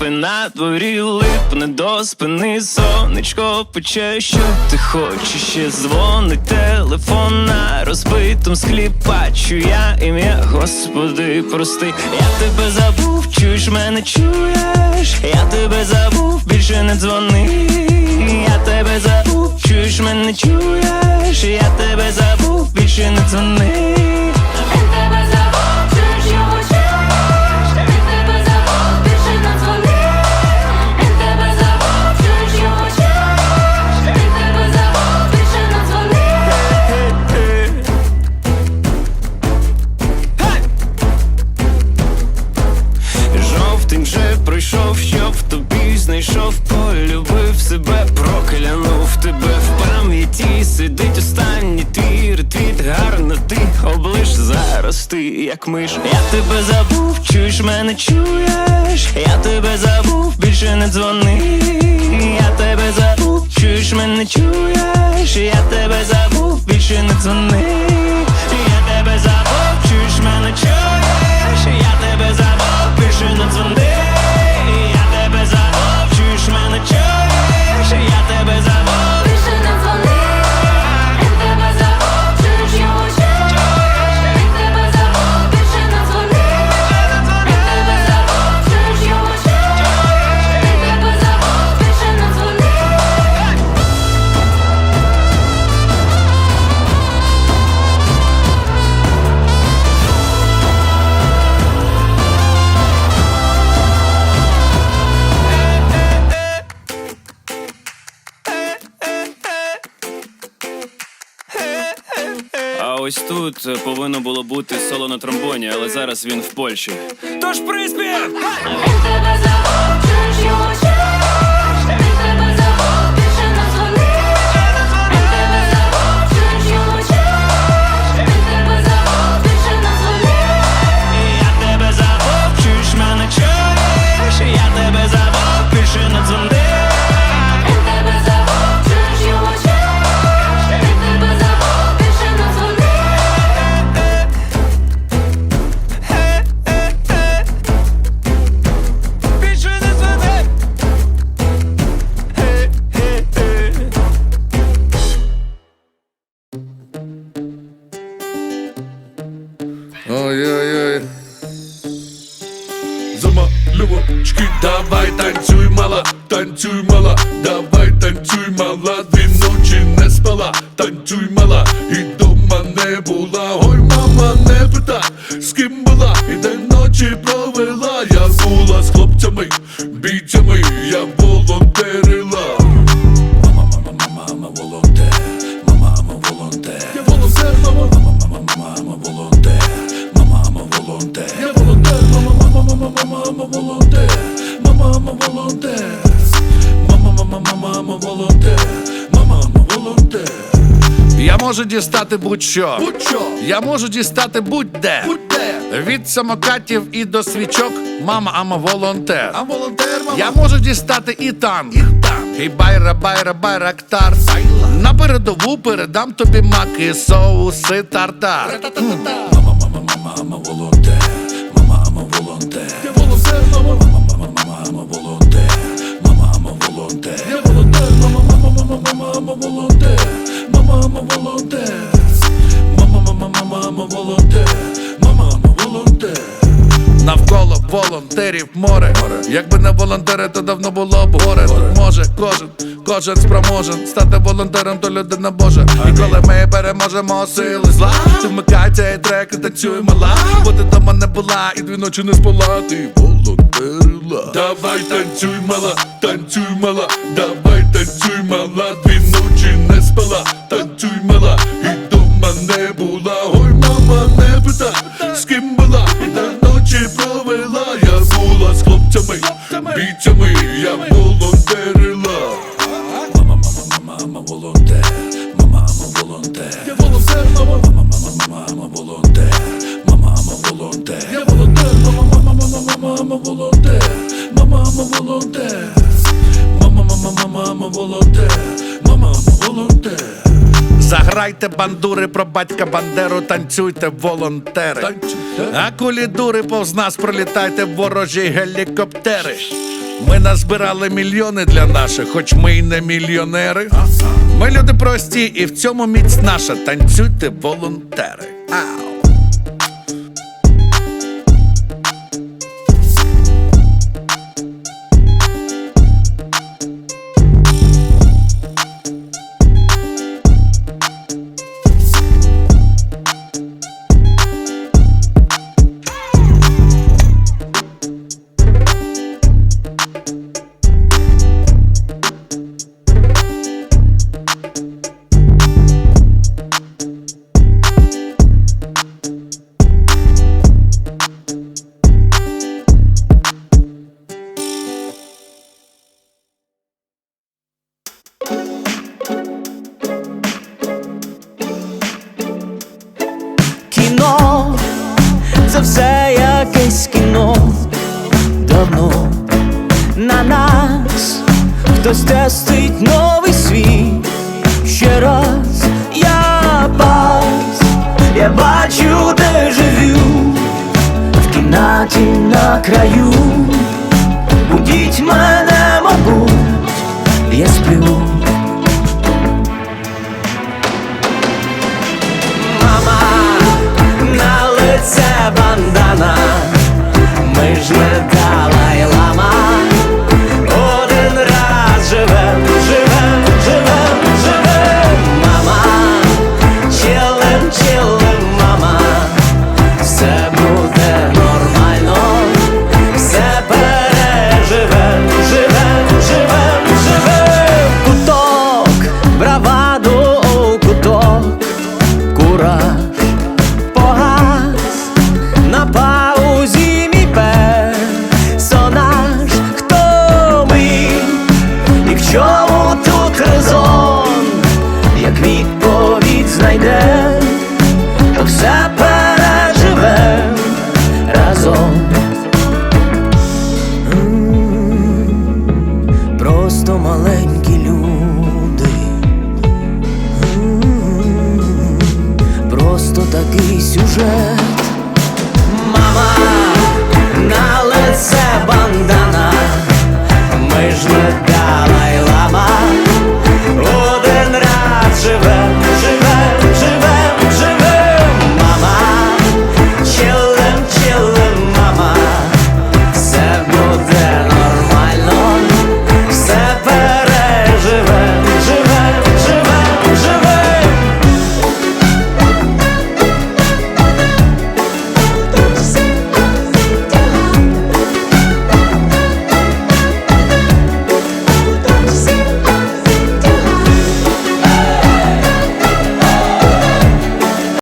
липи на дворі липне до спини сонечко пече, що ти хочеш? Ще дзвонить телефон на розбитом склі. Бачу я ім'я, Господи, прости, я тебе забув, чуєш мене чуєш, я тебе забув, більше не дзвони, я тебе забув, чуєш мене чуєш, я тебе забув, більше не дзвони. Ти, як миш. Я тебе забув, чуєш мене чуєш, я тебе забув, більше не дзвони, я тебе забув, чуєш мене чуєш, я тебе забув, більше не дзвони, я тебе забув, чуєш мене чуєш, я тебе забув, ось тут е, повинно було бути соло на тромбоні, але зараз він в Польщі. Тож приспів! Танцюй, мала, давай танцюй, мала, дві ночі не спала, танцюй, мала, і дома не була. Ой, мама, не пита, з ким була, і день ночі провела. Я була з хлопцями, бійцями, я волонтерила. Волонтер, мама, мама, волонтер. Я можу дістати будь-що. Будь-що, Я можу дістати будь-де. будь-де. Від самокатів і до свічок. Мама, ама волонтер. А волонтер, мама, Я можу дістати і танк. і там. І байра, байра, байрактар. На передову передам тобі маки, соуси, тартар. Мама, мама, мама, мама, волонтер, волонтер. Мама, мама, мама, мама, волонтер, мама, мама, волонтер. Навколо волонтерів море. Якби не волонтери, то давно було б горе. Тут може кожен, кожен спроможен стати волонтером, то людина Божа. І коли ми переможемо сили зла, ти вмикай цей трек і танцюй мала. Бо ти дома не була і дві ночі не спала. Ти волонтерила. Давай танцюй, мала, танцюй, мала, давай танцюй, мама, мама, мама. Заграйте бандури про батька Бандеру, танцюйте волонтери. Танцюйте. А кулі дури повз нас пролітайте ворожі гелікоптери. Ми назбирали мільйони для наших, хоч ми й не мільйонери. Ми люди прості, і в цьому міць наша. Танцюйте, волонтери. Все якесь кіно давно на нас хтось тестить новий світ. Ще раз я пас, я бачу де живу в кімнаті на краю. Мама, такий сюжет.